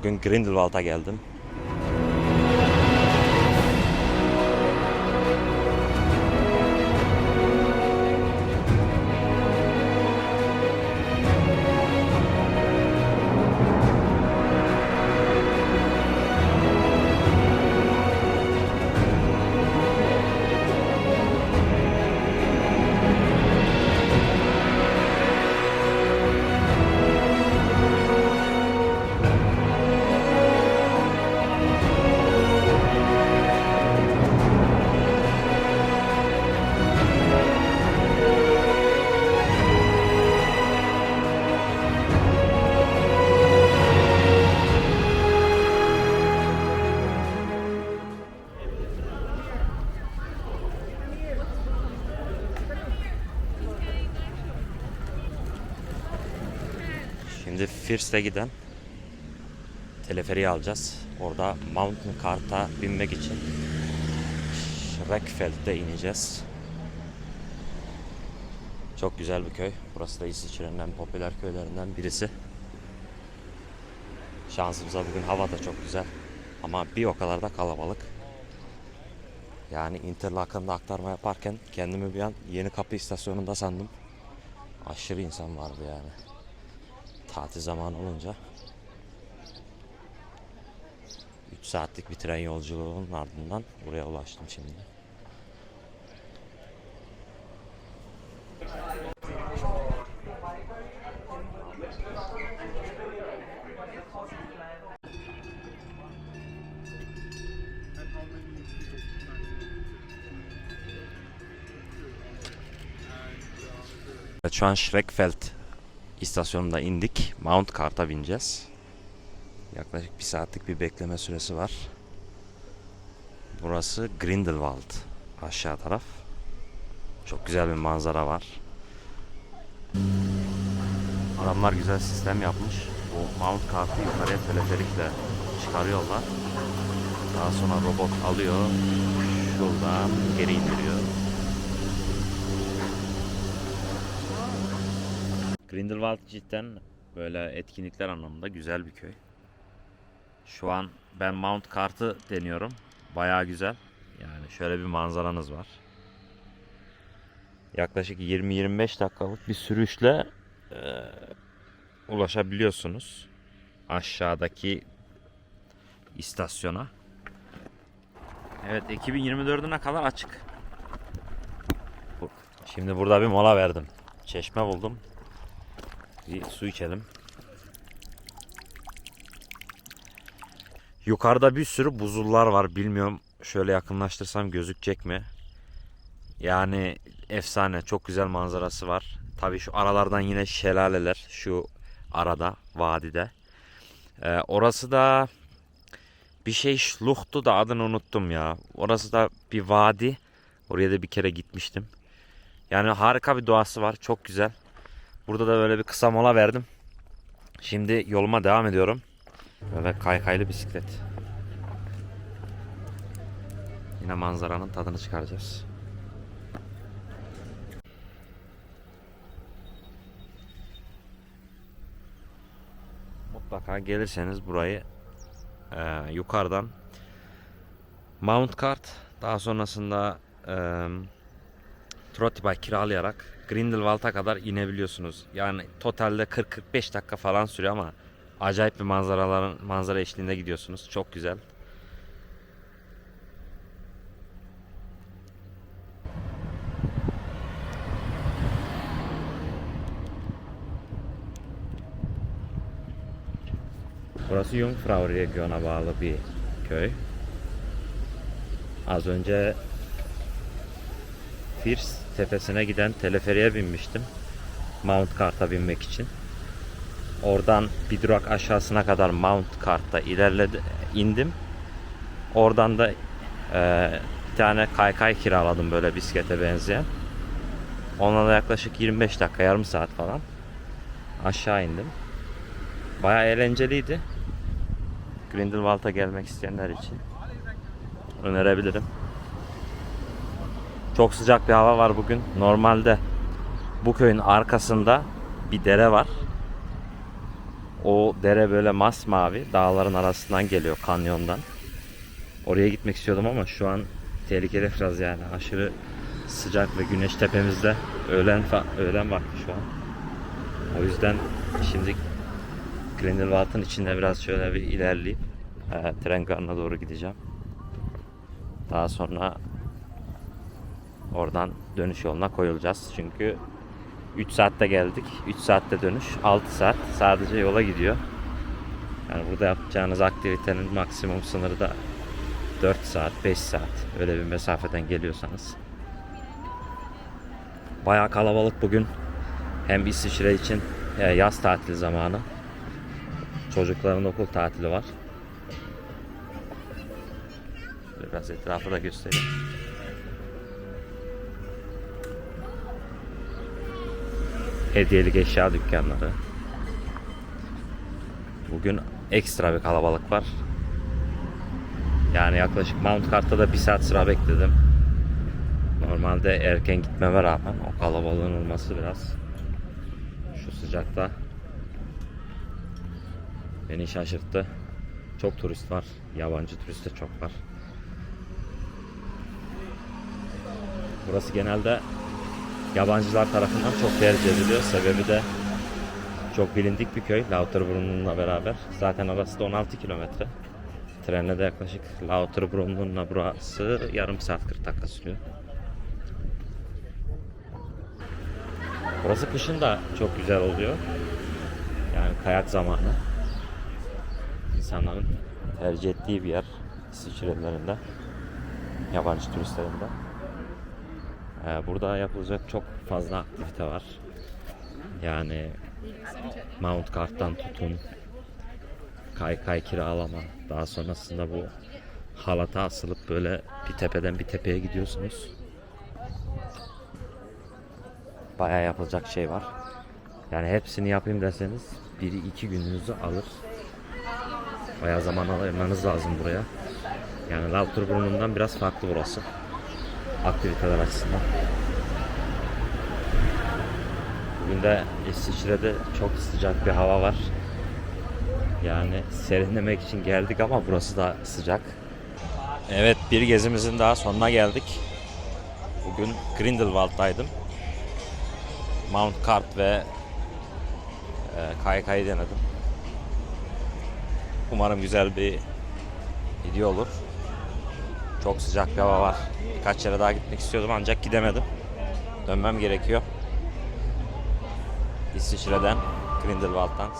Bugün Grindelwald'a geldim. Şimdi First'e giden teleferiği alacağız. Orada Mountain Kart'a binmek için Schreckfeld'de ineceğiz. Çok güzel bir köy. Burası da İsviçre'nin en popüler köylerinden birisi. Şansımıza bugün hava da çok güzel. Ama bir o kadar da kalabalık. Yani Interlaken'da aktarma yaparken kendimi bir an Yeni Kapı istasyonunda sandım. Aşırı insan vardı yani tatil zamanı olunca 3 saatlik bir tren yolculuğunun ardından buraya ulaştım şimdi. Şu an Schreckfeld istasyonunda indik. Mount Kart'a bineceğiz. Yaklaşık bir saatlik bir bekleme süresi var. Burası Grindelwald aşağı taraf. Çok güzel bir manzara var. Adamlar güzel sistem yapmış. Bu Mount Kart'ı yukarıya teleferikle çıkarıyorlar. Daha sonra robot alıyor. Şuradan geri indiriyor. Grindelwald cidden böyle etkinlikler anlamında güzel bir köy. Şu an ben Mount Kart'ı deniyorum. Bayağı güzel. Yani şöyle bir manzaranız var. Yaklaşık 20-25 dakikalık bir sürüşle eee, ulaşabiliyorsunuz aşağıdaki istasyona. Evet 2024'üne kadar açık. Şimdi burada bir mola verdim. Çeşme buldum. Bir su içelim. Yukarıda bir sürü buzullar var. Bilmiyorum şöyle yakınlaştırsam gözükecek mi? Yani efsane. Çok güzel manzarası var. Tabii şu aralardan yine şelaleler. Şu arada, vadide. Ee, orası da bir şey Schlucht'tu da adını unuttum ya. Orası da bir vadi. Oraya da bir kere gitmiştim. Yani harika bir doğası var. Çok güzel. Burada da böyle bir kısa mola verdim. Şimdi yoluma devam ediyorum. Böyle kaykaylı bisiklet. Yine manzaranın tadını çıkaracağız. Mutlaka gelirseniz burayı e, yukarıdan Mount Kart daha sonrasında e, Trottibike kiralayarak Grindelwald'a kadar inebiliyorsunuz. Yani totalde 40-45 dakika falan sürüyor ama acayip bir manzaraların manzara eşliğinde gidiyorsunuz. Çok güzel. Burası Jungfrau Region'a bağlı bir köy. Az önce Firs tepesine giden teleferiğe binmiştim. Mount Kart'a binmek için. Oradan bir durak aşağısına kadar Mount Kart'ta ilerledi, indim. Oradan da e, bir tane kaykay kiraladım böyle bisiklete benzeyen. Onunla da yaklaşık 25 dakika, yarım saat falan aşağı indim. Bayağı eğlenceliydi. Grindelwald'a gelmek isteyenler için önerebilirim. Çok sıcak bir hava var bugün. Normalde bu köyün arkasında bir dere var. O dere böyle masmavi dağların arasından geliyor kanyondan. Oraya gitmek istiyordum ama şu an tehlikeli biraz yani. Aşırı sıcak ve güneş tepemizde. Öğlen, öğlen vakti şu an. O yüzden şimdi Grindelwald'ın içinde biraz şöyle bir ilerleyip e, tren garına doğru gideceğim. Daha sonra oradan dönüş yoluna koyulacağız. Çünkü 3 saatte geldik. 3 saatte dönüş. 6 saat sadece yola gidiyor. Yani burada yapacağınız aktivitenin maksimum sınırı da 4 saat, 5 saat. Öyle bir mesafeden geliyorsanız. Bayağı kalabalık bugün. Hem İsviçre için e, yaz tatil zamanı. Çocukların okul tatili var. Biraz etrafı da göstereyim. Hediyelik eşya dükkanları. Bugün ekstra bir kalabalık var. Yani yaklaşık Mount Cart'ta bir saat sıra bekledim. Normalde erken gitmeme rağmen o kalabalığın olması biraz şu sıcakta beni şaşırttı. Çok turist var. Yabancı turist de çok var. Burası genelde yabancılar tarafından çok tercih ediliyor. Sebebi de çok bilindik bir köy Lauterbrunnen'la beraber. Zaten arası da 16 kilometre. Trenle de yaklaşık Lauterbrunnen'la burası yarım saat 40 dakika sürüyor. Burası kışın da çok güzel oluyor. Yani kayak zamanı. İnsanların tercih ettiği bir yer İsviçrelilerin de yabancı turistlerin de. Ee, burada yapılacak çok fazla aktivite var. Yani Mount Kart'tan tutun kaykay kiralama daha sonrasında bu halata asılıp böyle bir tepeden bir tepeye gidiyorsunuz. Bayağı yapılacak şey var. Yani hepsini yapayım deseniz biri iki gününüzü alır. Bayağı zaman ayırmanız lazım buraya. Yani Lauterbrunnen'dan biraz farklı burası. Aktiviteler açısından. Bugün de İsviçre'de çok sıcak bir hava var. Yani serinlemek için geldik ama burası da sıcak. Evet bir gezimizin daha sonuna geldik. Bugün Grindelwald'daydım. Mount Kart ve e, kaykayı denedim. Umarım güzel bir video olur. Çok sıcak bir hava var. Birkaç yere daha gitmek istiyordum ancak gidemedim. Dönmem gerekiyor. İsviçre'den, Grindelwald'dan